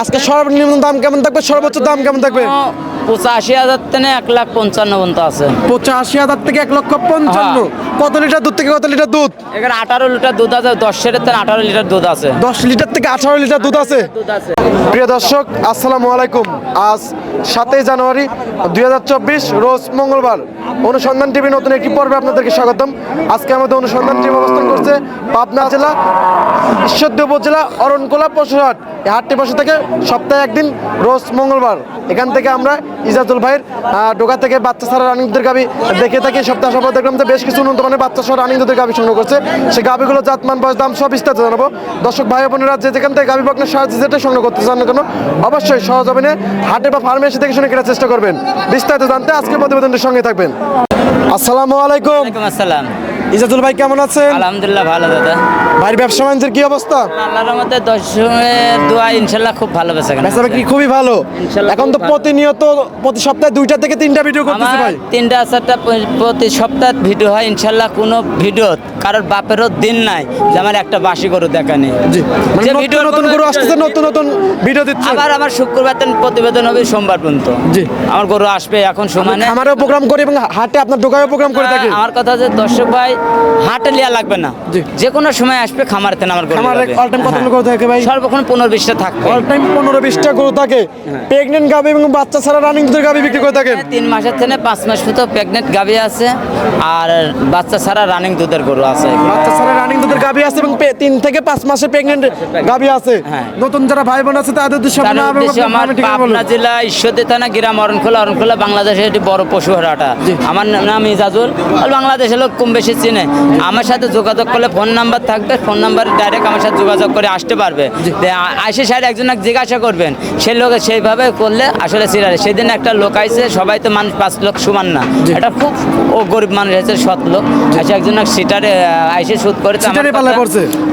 আজকে সর্বনিম্ন দাম কেমন থাকবে? সর্বোচ্চ দাম কেমন থাকবে? পঁচাশি হাজার থেকে এক লাখ পঞ্চান্ন পর্যন্ত আছে। পঁচাশি হাজার থেকে এক লক্ষ পঞ্চান্ন। হ্যাঁ। কত লিটার দুধ থেকে কত লিটার দুধ? এখানে আঠারো লিটার দুধ আছে দশ লিটার থেকে আঠারো লিটার দুধ আছে। দশ লিটার থেকে আঠারো লিটার দুধ আছে। দুধ আছে। প্রিয় দর্শক আসসালামু আলাইকুম। আজ সাতই জানুয়ারি দুই হাজার চব্বিশ, রোজ মঙ্গলবার। অনুসন্ধান টিভি নতুন একটি পর্বে আপনাদেরকে স্বাগতম। আজকে আমাদের অনুসন্ধান টিভি অবস্থান করছে পাবনা জেলা, ঈশ্বরদী উপজেলা, অরণকোলা পশুহাট এই হাটটি বসে থেকে সপ্তাহে একদিন, রোজ মঙ্গলবার। এখান থেকে আমরা ইজাজুল ভাইয়ের ডোকা থেকে বাচ্চা সারা রানিং দুধের গাবি দেখে থাকি। সপ্তাহ সপ্তাহ দেখলাম যে বেশ কিছু উন্নত মানের বাচ্চা সহ রানিং দুধের গাবি সংগ্রহ করছে। সেই গাবিগুলো জাতমান, বয়স, দাম সব বিস্তারিত জানাব। দর্শক, ভাই বোনেরা যে যেখান থেকে গাবি বকনের সাহায্যে যেটা সংগ্রহ করতে চান না কেন, অবশ্যই সহজমিনে হাটে বা ফার্মে এসে থেকে শুনে কেনার চেষ্টা করবেন। বিস্তারিত জানতে আজকে প্রতিবেদনটির সঙ্গে থাকবেন। আসসালামু আলাইকুম। আসসালাম। ইজাজুল ভাই কেমন আছেন? আলহামদুলিল্লাহ ভালো দাদা। ভাইয়ের ব্যবসা বাণিজ্যের কি অবস্থা? আল্লাহর মধ্যে দশমের দোয়া ইনশাল্লাহ খুব ভালো বেচা কেনা ব্যবসা কি খুবই ভালো। এখন তো। প্রতিনিয়ত প্রতি সপ্তাহে দুইটা থেকে তিনটা ভিডিও করতেছি ভাই। তিনটা চারটা প্রতি সপ্তাহ ভিডিও হয় ইনশাল্লাহ কোনো ভিডিও কারোর বাপেরও দিন নাই যে আমার একটা বাসি গরু দেখা নেই। জি মানে যে নতুন ভিডিওর নতুন গরু ভিডিও আসতেছে নতুন নতুন ভিডিও দিচ্ছে। আবার আমার শুক্রবার দিন প্রতিবেদন হবে সোমবার পর্যন্ত। জি। আমার গরু আসবে এখন সমানে। আমারও প্রোগ্রাম করি এবং হাটে আপনার দোকানেও প্রোগ্রাম করে থাকি। আমার কথা যে দর্শক ভাই হাটে লিয়া লাগবে না। যে কোনো সময় আসবে খামার থেকে আমার গরু আমার অল টাইম কত হ্যাঁ। থাকে ভাই? সর্বক্ষণ পনেরো বিশটা থাকবে। অল টাইম পনেরো বিশটা গরু থাকে। হ্যাঁ। গাবি এবং বাচ্চা ছাড়া রানিং দুধের গাবি বিক্রি করে থাকেন। তিন মাসের থেকে পাঁচ মাস প্রেগনেন্ট গাভী আছে। আর বাচ্চা ছাড়া রানিং দুধের গরু আছে বাচ্চা ছাড়া রানিং দুধের গাবি আছে এবং থেকে পাঁচ মাসের প্রেগনেন্ট গাবি আছে। হ্যাঁ। নতুন যারা ভাই বোন আছে তাদের উদ্দেশ্যে আপনার আমার। পাবনা জেলা ঈশ্বরদী থানা গ্রাম অরণখোলা। অরণখোলা বাংলাদেশের একটি বড় পশু হাটা আমার নাম ইজাজুল। বাংলাদেশের লোক কম বেশি চিনে আমার সাথে যোগাযোগ করলে ফোন নাম্বার থাকবে ফোন নাম্বার ডাইরেক্ট আমার সাথে যোগাযোগ করে আসতে পারবে। আইসে সাইড একজন জিজ্ঞাসা করবেন সেই লোক সেইভাবে করলে আসলে সিরারে সেদিন একটা লোক আইসে সবাই তো মানুষ পাঁচ লোক সমান না। এটা খুব ও গরিব মানুষ আছে সৎ লোক। আইসে একজন সিটারে আইসে সুদ করেছে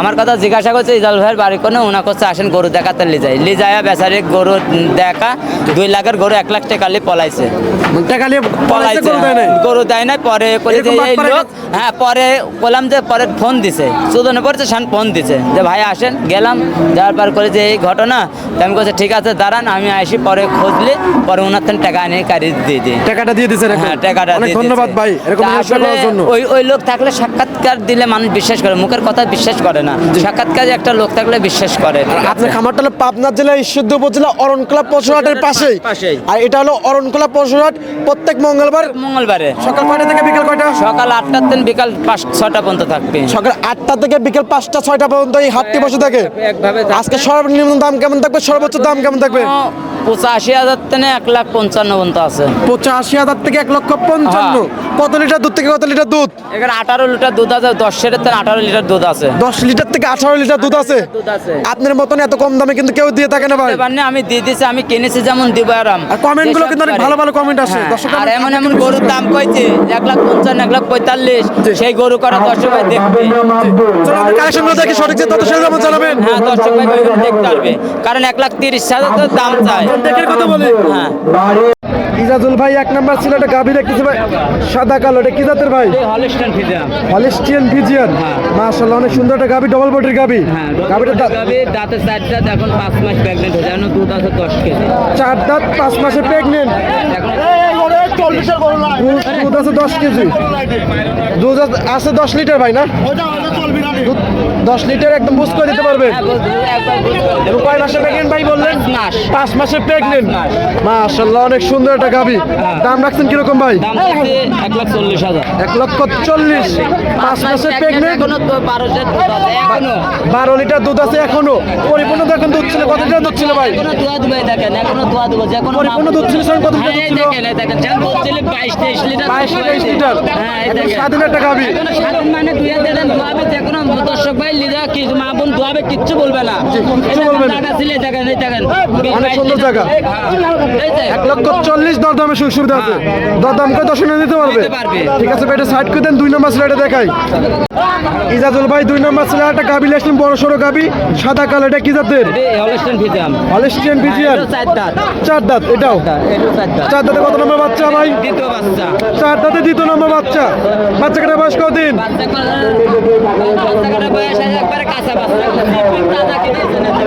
আমার কথা- জিজ্ঞাসা করছে ইজাল ভাইয়ের বাড়ি কোনে? ওনা করছে আসেন গরু দেখাতে লি যাই। লি যায় বেচারি গরু দেখা দুই লাখের গরু এক লাখ টাকা লি পলাইছে। টাকা নিয়ে পলাইছে গরু দেয় দেয় নাই পরে করে হ্যাঁ পরে বললাম যে পরে ফোন দিছে। সুদনে পড়ছে শান ফোন দিছে যে ভাই আসেন। গেলাম যাওয়ার পর করে যে এই ঘটনা। আমি বলছি ঠিক আছে দাঁড়ান আমি আসি পরে খুঁজলে পরে ওনার থেকে টাকা নিয়ে কারি দিয়ে দিই। টাকাটা দিয়ে এখন। হ্যাঁ টাকাটা ধন্যবাদ ভাই আসলে ওই ওই লোক থাকলে সাক্ষাৎকার দিলে মানুষ বিশ্বাস করে মুখের কথা বিশ্বাস করে না। সাক্ষাৎকারে একটা লোক থাকলে বিশ্বাস করে। আপনার? খামারটা হলো পাবনা জেলা ঈশ্বরদী উপজেলা অরণকলা পশুহাটের পাশেই। পাশেই। আর এটা হলো অরণকলা পশুহাট প্রত্যেক মঙ্গলবার মঙ্গলবারে। সকাল কয়টা থেকে বিকাল কয়টা? সকাল আটটার দিন বিকাল পাঁচ ছটা পর্যন্ত থাকবে। সকাল আটটা থেকে বিকেল পাঁচটা ছয়টা পর্যন্ত এই হাটটি বসে থাকে। একভাবে আজকে সর্বনিম্ন দাম কেমন থাকবে? সর্বোচ্চ দাম কেমন থাকবে? পঁচাশি হাজার থেকে এক লাখ পঞ্চান্ন পর্যন্ত আছে। পঁচাশি হাজার থেকে এক লক্ষ পঞ্চান্ন। হ্যাঁ। কত লিটার দুধ থেকে কত লিটার দুধ? এখানে আঠারো লিটার দুধ আছে দশ থেকে আঠারো লিটার দুধ আছে। দশ লিটার থেকে আঠারো লিটার দুধ আছে? আপনার মতন এত কম দামে কিন্তু কেউ দিয়ে থাকে না ভাই। আমি দিয়ে দিয়েছি আমি কিনেছি যেমন দিব আরাম আর comment গুলো কিন্তু অনেক ভালো ভালো comment আসে। হ্যাঁ, আর এমন এমন গরুর দাম কইছে এক লাখ পঞ্চান্ন এক লাখ পঁয়তাল্লিশ। সেই গরু করা দর্শক ভাই দেখবে। চলো আমরা কালেকশনগুলো দেখি সঠিক যে তত সেই দামে জানাবেন। হ্যাঁ দর্শক ভাই দেখতে পারবে। কারণ এক লাখ তিরিশ হাজার তো দাম চায় দেখের কথা বলে। হ্যাঁ। ইজাজুল ভাই এক নাম্বার ছিল একটা গাভী দেখতেছি ভাই সাদা কালো এটা কি জাতের ভাই? Holstein Friesian. মাশাআল্লাহ অনেক সুন্দর একটা গাভী ডবল বডির গাভী। গাভীটা গাভী দা- দাঁতের চারটা এখন পাঁচ মাস প্রেগনেন্ট হয়ে যায় দুধ আছে দশ কেজি। চার দাঁত পাঁচ মাসে প্রেগনেন্ট এখন দুধ আছে দশ কেজি। দুধ আছে- দশ লিটার ভাই না? দশ লিটার একদম বুঝ করে দিতে পারবে। হ্যাঁ। এবং কয় মাসে প্রেগনেন্ট ভাই বললেন পাঁচ মাসে। প্রেগনেন্ট পাঁচ মাশাআল্লাহ অনেক সুন্দর একটা গাভি দাম রাখছেন কীরকম ভাই? এক লাখ চল্লিশ হাজার। এক লক্ষ চল্লিশ। পাঁচ মাসে প্রেগনেন্ট এখনও বারো লিটার দুধ আছে এখনও। লিটার দুধ পরিপূর্ণ দেখেন দুধ ছিল। কত লিটার দুধ ছিল ভাই? এখনও এখনও পরিপূর্ণ দুধ ছিল কত লিটার হ্যাঁ, দুধ এই ছিল ছিল বাইশ তেইশ লিটার বাইশ তেইশ লিটার। হ্যাঁ মানে দুই দেন দোয়াবে যে কোনো দর্শক ভাই লিজা কি মা বোন দোয়াবে কিচ্ছু বলবে না। কিচ্ছু বলবে না। জায়গা দেখেন এই দেখেন। অনেক সুন্দর জায়গা। এক লক্ষ চল্লিশ দরদামের সুযোগ সুবিধা আছে। দরদাম করে দর্শনে দিতে পারবে। ঠিক আছে এটা সাইড করে দেন দুই নম্বর স্লাইডে দেখাই। ইজাজুল ভাই দুই নম্বর স্লাইড একটা গাভি লেসলিম বড় সড়ো গাভি সাদা কালো এটা কি জাতের? হলিস্টিয়ান ফিজিয়ান চার দাঁত। চার দাঁত এটাও। চার কত নম্বর বাচ্চা? ভাই। দ্বিতীয় বাচ্চা। চার দাঁতে দ্বিতীয় নম্বর বাচ্চা। বাচ্চা কাটা বয়স কদিন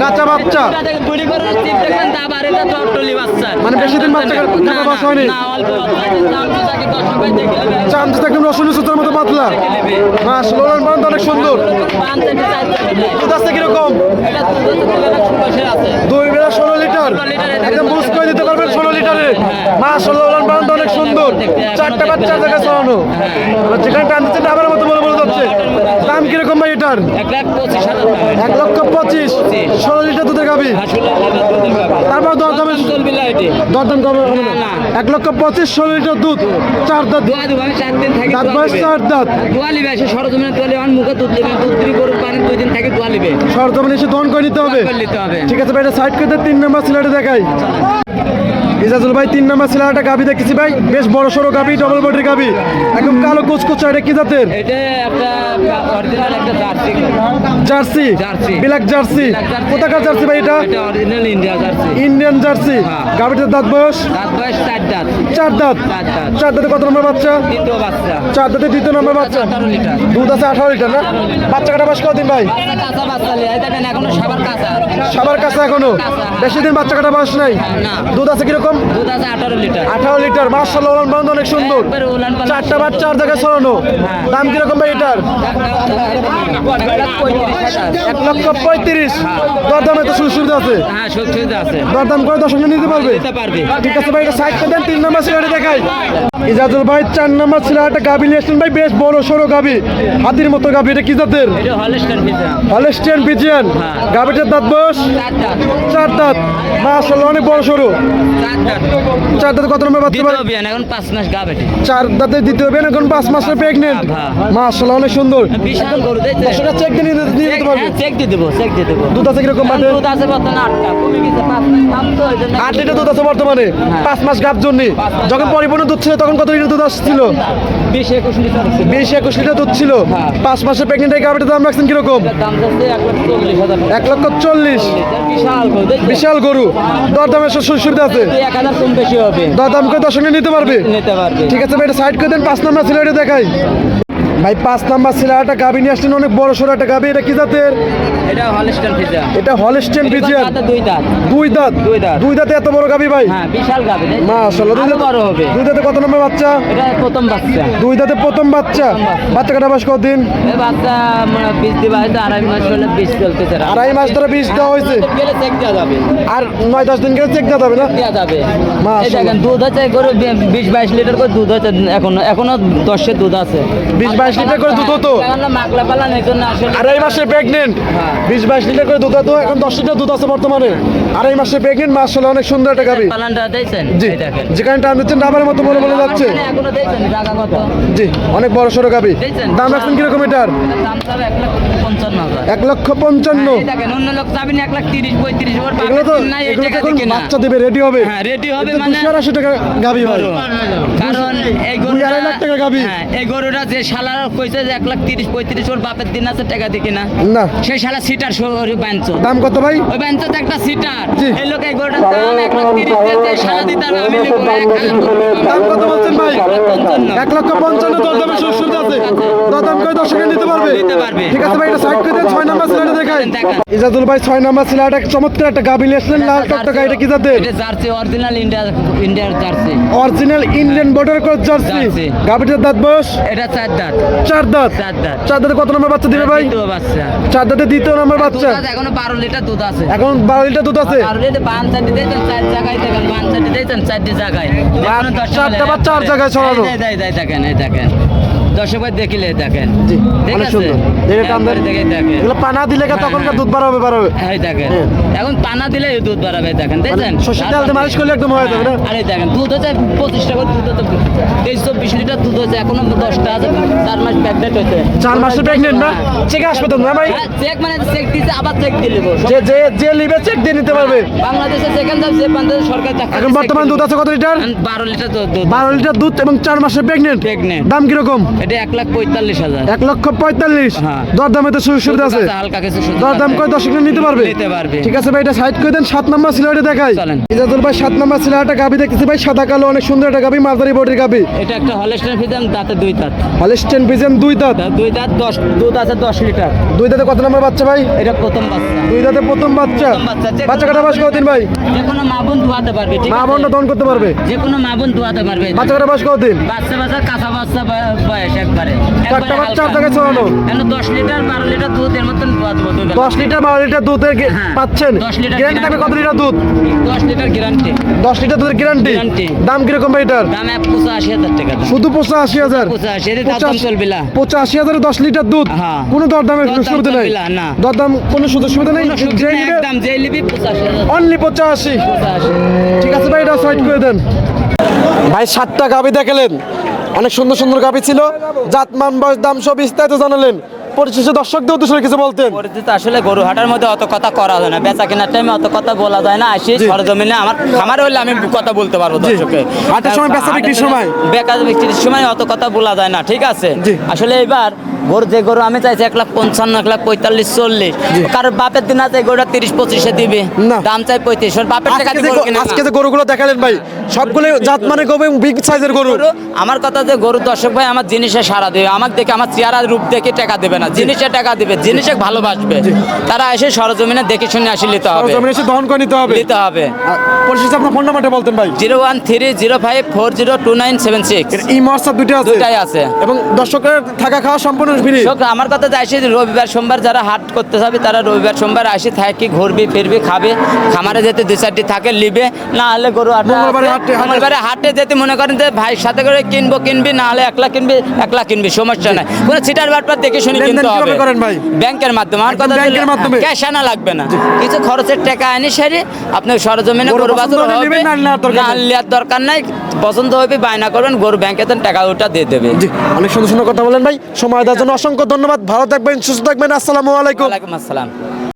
কাঁচা বাচ্চা। মানে বেশি দিন বাচ্চা হয়নি? রসুন সুতোর মতো পাতলা। অনেক সুন্দর। দুধ আছে কীরকম? দুই লাখ বসে আছে দুই বেলা ষোলো লিটার একদম বুঝ করে দিতে পারবেন ষোলো লিটারে। মাশাআল্লাহ ওলান পালান অনেক সুন্দর। চারটা বাচ্চা জায়গায় চড়ানো যেখানে টান ডাবের মতো বলে বলে যাচ্ছে। দাম কীরকম ভাই এটার? এক লক্ষ পঁচিশ। ষোলো লিটার দুধের গাবি। তারপর দরদামে। দরদাম। এক লক্ষ পঁচিশ ষোলো দুধ চার দাঁত। চার দাঁত। বয়স চার সরজমিনে মুখে দুধ লিবে, দুধ দিবি, গরুর পানি দুই দিন থাকি। এসে করে নিতে হবে। ঠিক আছে ভাই এটা সাইড করে তিন নম্বর দেখাই। ইজাজুল ভাই তিন নম্বর একটা গাবি দেখেছি ভাই। বেশ বড় সড়ো গাবি ডবল বডির গাবি একদম কালো কুচকুচা এটা কি জাতের? জার্সি। Black jersey. কোথাকার জার্সি ভাই এটা। Indian jersey. হ্যাঁ। গাবিটার দাঁত বয়স? চার দাঁত। চার দাঁত। কত নম্বর বাচ্চা। চার দাঁতে দ্বিতীয় নম্বর বাচ্চা। দুধ আছে আঠারো লিটার না? বাচ্চা কাটা বয়স কদিন ভাই? সবার কাছে এখনও? বেশি দিন বাচ্চা কাটা বয়স নাই? দুধ আছে কীরকম? দুধ আছে আঠারো লিটার। আঠারো লিটার মার্শাল ওলান বান্ধব অনেক সুন্দর। চারটা বাচ্চা আর জায়গায় ছড়ানো। দাম কীরকম ভাই এটার? এক লক্ষ পঁয়ত্রিশ। দরদামে তো সুবিধা আছে। হ্যাঁ সুবিধা আছে। দরদাম করে দর্শক নিতে পারবে? ঠিক আছে ভাই এটা সাইড করে দেন তিন নম্বর সিলারে দেখাই। ইজাজুল ভাই চার নম্বর সিলারটা গাবি নিয়ে ভাই বেশ বড় সড়ো গাবি হাতির মতো গাবি এটা কি জাতের? হলেস্টিয়ান পিজিয়ান হ্যাঁ। গাবিটার দাঁত বয়স? চার দাঁত। চার মাশাআল্লাহ অনেক বড় সড়ো চার দাঁত কত নম্বর বাচ্চা দ্বিতীয় ভাই বিয়ান এখন পাঁচ মাস গা বেটে। চার দাঁতে দ্বিতীয় এখন পাঁচ মাসের প্রেগনেন্ট হ্যাঁ। মাশাআল্লাহ অনেক সুন্দর। বিশাল গরু সেটা চেক দিয়ে যেতে পারবে। চেক দিয়ে দেবো চেক দিয়ে দেবো। দুধ আছে কীরকম দুধ আছে বর্তমানে আটটা কমে গেছে পাঁচ মাস আট লিটার দুধ আছে বর্তমানে। পাঁচ মাস গাপ জন্য। যখন পরিপূর্ণ দুধ ছিল তখন কত লিটার দুধ আসছিল? বিশ একুশ লিটার বিশ একুশ লিটার দুধ ছিল। হ্যাঁ। পাঁচ মাসের প্রেগনেন্ট এই গাবিটার দাম রাখছেন কীরকম? এক লক্ষ চল্লিশ বিশাল গরু দেখছেন? বিশাল গরু। দরদামের সুযোগ সুবিধা আছে। এক হাজার কম বেশি হবে। দরদাম করে দর্শনে নিতে পারবে? নিতে পারবে। ঠিক আছে ভাই এটা সাইড করে দেন পাঁচ নাম্বার সিলেটে দেখাই। ভাই পাঁচ নাম্বার সিলাইটা গাবি নিয়ে আসছেন অনেক বড় সড়ো একটা গাবি এটা কি জাতের? এটা হলস্টার পিজা এটা হলস্টেন বিজিয়ান দুই দাঁত। দুই দাঁত? দুই দাঁত। দুই দাঁতে এত বড় গাবি ভাই? হ্যাঁ বিশাল গাবে মাশাআল্লাহ। দুই দাঁতে বড় হবে। দুই দাঁতে কত নম্বর বাচ্চা? এটা প্রথম বাচ্চা। দুই দাঁতে প্রথম বাচ্চা। বাচ্চা। কাটা বয়স কতদিন? এই বাচ্চা মানে বীজ দিবা হয়তো আড়াই মাস হলে বীজ চলতেছে। আড়াই মাস ধরে বীজ দেওয়া হয়েছে। গেলে চেক দেওয়া যাবে। আর নয় দশ দিন গেলে চেক দেওয়া যাবে না? দেওয়া যাবে। মাশাআল্লাহ। এই দেখেন দুধ আছে গরু বি- বিশ বাইশ লিটার করে দুধ আছে। এখন এখনও এখনও দশের দুধ আছে। বিশ বাইশ লিটার করে দুধ হতো। আড়াই মাসের প্রেগনেন্ট হ্যাঁ। বিশ বাইশ লিটার করে দুধ হতো এখন দশ লিটার দুধ আছে বর্তমানে। আড়াই মাসের প্রেগনেন্ট মাস হলে অনেক সুন্দর একটা গাবি। জি যেখানে টান দিচ্ছেন ডাবের মতো বলে বলে যাচ্ছে। আমার কানে এখনও দিয়েছেন জায়গা কত জি অনেক বড় সড়ো গাবি। দাম রাখছেন কীরকম এটার? এটার দাম চাবে এক লক্ষ পঞ্চান্ন না বাচ্চা দেবে রেডি হবে। হ্যাঁ রেডি হবে মানে দুশো আড়াইশো টাকা গাবি হয়। কারণ এই হ্যাঁ এই গরুটা যে শালা কইছে যে এক লাখ তিরিশ পঁয়ত্রিশ ওর বাপের দিন আছে টাকা দিকে না না। সেই শালা সিটার দাম কত ভাই? ওই একটা সিটার এই লোক এই গরুটার দাম এক লাখ তিরিশ শালা দিতে পারবে আমি নেব দাম কত বলছেন ভাই? এক লক্ষ পঞ্চান্ন আছে। করে দর্শকে নিতে পারবে। নিতে পারবে। ঠিক আছে ভাই এটা সাইড করে দেন ছয় নাম্বার দেখাই। ইজাদুল ভাই ছয় নাম্বার চমৎকার একটা গাবি নিয়ে লাল টকটকা এটা কি জাতের? এটা জার্সি অরিজিনাল ইন্ডিয়া ইন্ডিয়ার jersey. Original Indian border cross jersey. Jersey. গাবিটার দাঁত বয়স? এটা চার দাঁত। চার দাঁত চার দাঁত চার দাঁতে কত নম্বর বাচ্চা দিবে ভাই? বাচ্চা। চার দাঁতে দ্বিতীয় নম্বর বাচ্চা? এখন এখনও বারো লিটার দুধ আছে। এখন বারো লিটার দুধ আছে? বারো লিটার বান চারটি দিয়েছেন চার জায়গায় দেখেন বান চারটি দিয়েছেন চারটি জায়গায়। চারটা বেলা বা চার একবারে। জায়গায় ছড়ানো। এই দেয়, দেয়, দেখেন এই দেখেন। দর্শক ভাই দেখিলে দেখেন। ঠিক আছে? এগুলো পানা দিলে কা তখনকার দুধ বাড়াবে বাড়াবে? এই দেখেন। হ্যাঁ। এখন পানা দিলে দুধ বাড়াবে দেখেন তেল মালিশ করলে একদম হয়ে যাবে না? আরে দেখেন দুধ হচ্ছে পঁচিশ টাকা দুধ হচ্ছে তেইশ চব্বিশ লিটার দুধ হচ্ছে এখনও দশটা আছে। চার মাস প্যাকেট হচ্ছে চার মাসের প্রেগনেন্ট না? চেক আসবে তো না ভাই? চেক মানে চেক দিতে আবার চেক দিয়ে দেবো যে যে যে লিবে চেক দিয়ে নিতে পারবে। বাংলাদেশে সেকেন্ড দাম যে বাংলাদেশ সরকার এখন বর্তমান দুধ আছে কত লিটার? বারো লিটার দুধ বারো লিটার দুধ এবং চার মাসের প্রেগনেন্ট Pregnant। দাম কীরকম? এটা এক লাখ পঁয়তাল্লিশ হাজার। এক লক্ষ পঁয়তাল্লিশ? হ্যাঁ। দরদামে তো সুযোগ সুবিধা আছে। হালকা কিছু দরদাম। করে দর্শক নিতে পারবে? নিতে পারবে। ঠিক আছে ভাই এটা সাইড করে দেন? সাত নম্বর ছিল এটা দেখাই। ইজাজুল ভাই সাত নম্বর একটা গাবি দেখতেছি ভাই সাদা কালো অনেক সুন্দর একটা গাবি মাঝারি বডির গাবি। এটা একটা হলেস্টেন ফিজান দাঁতে দুই দাঁত। হলিস্টেন পিজন দুই দাঁত। দুই দাঁত দশ দুধ আছে দশ লিটার। দুই দাঁতে কত নম্বর বাচ্চা ভাই? এটা প্রথম বাচ্চা। দুই দাঁতে প্রথম বাচ্চা। বাচ্চা, কাটা বয়স কতদিন ভাই? যে কোনো মা বোন ধোয়াতে পারবে ঠিক মা বোনটা দন করতে পারবে? যে কোনো মা বোন ধোয়াতে পারবে। বাচ্চা বাচ্চা বাচ্চা কাঁচা বাচ্চা বয়স একবারে। বাচ্চা আপনাকে চড়ানো? কেন দশ লিটার বারো লিটার দুধ এর মতন দশ লিটার বারো লিটার দুধের হ্যাঁ, পাচ্ছেন? 10 লিটার গ্যারান্টি থাকবে কত লিটার দুধ? দশ লিটার গ্যারান্টি। দশ লিটার দুধের গ্যারান্টি? দাম কীরকম ভাই এটার? দাম এক পঁচাশি হাজার টাকা শুধু পঁচাশি হাজার? পঁচাশি এর চলবে না। পঁচাশি হাজারে দশ লিটার দুধ? হ্যাঁ। কোনো দরদামের দরদাম সুবিধা নেই। দরদাম কোনো সুযোগ সুবিধা নেই? অনলি পঁচাশি পঁচাশি ঠিক আছে ভাই এটা সাইড করে দেন। ভাই সাতটা গাবি দেখালেন। অনেক সুন্দর সুন্দর গাবি ছিল। জাতমান বয়স দাম সব বিস্তারিত জানালেন। পরিশেষে দর্শকদের উদ্দেশ্যে কিছু বলতেন। পরিচিত আসলে গরু হাটার মধ্যে অত কথা করা যায় না। বেচা কেনার টাইমে অত কথা বলা যায় না। আসি সরজমিনে আমার খামারে হলে আমি কথা বলতে পারব দর্শকে হাটের সময় বেচা বিক্রির সময়? বেকার বিক্রির সময় অত কথা বলা যায় না। ঠিক আছে? আসলে এবার গরু যে গরু আমি চাইছি এক লাখ পঞ্চান্ন এক লাখ পঁয়তাল্লিশ চল্লিশ। কারোর বাপের দিন আছে গরুটা তিরিশ পঁচিশে দিবে। দাম চাই পঁয়ত্রিশ ওর বাপের টাকা আজকে যে গরুগুলো দেখালেন ভাই সবগুলো জাত মানে গরু বিগ সাইজের গরু। আমার কথা যে গরু দর্শক ভাই আমার জিনিসে সারা দেবে। আমার দেখে আমার চেহারা রূপ দেখে টাকা দেবে না। জিনিসে টাকা দেবে জিনিসে ভালোবাসবে। তারা এসে সরজমিনে দেখে শুনে আসি নিতে হবে। জমিনে এসে দহন করে নিতে হবে। নিতে হবে। পরিশেষে আপনার ফোন নাম্বারটা বলতেন ভাই। Zero one three zero five four zero two nine seven six. এই মহসা দুটো আছে। দুটাই আছে। এবং দর্শকের থাকা খাওয়া সম্পূর্ণ ফ্রি। শোক, আমার কথা আসি রবিবার সোমবার যারা হাট করতে যাবে তারা রবিবার সোমবার আসি থাকি ঘুরবি ফিরবি খাবে খামারে যেতে দু চারটি থাকে লিবে না হলে গরু মঙ্গলবারে হাটে- যেতে মনে করেন যে ভাইয়ের সাথে করে কিনবো কিনবি না হলে একলা কিনবি একলা কিনবি সমস্যা নাই। কোনো সিটার ব্যাপার দেখে শুনে কিনতে হবে। ব্যাংকের মাধ্যমে আমার কথা ক্যাশ আনা লাগবে না। কিছু খরচের টাকা আনি সারি আপনার সরজমিনে গরু বাছুর হবে না নেওয়ার দরকার নেই। পছন্দ হবে বায়না করবেন গরু ব্যাংকে দেন টাকা ওটা দিয়ে দেবে। অনেক সুন্দর সুন্দর কথা বলেন ভাই সময় জন্য অসংখ্য ধন্যবাদ। ভালো থাকবেন সুস্থ থাকবেন। আসসালামু আলাইকুম। আসসালাম।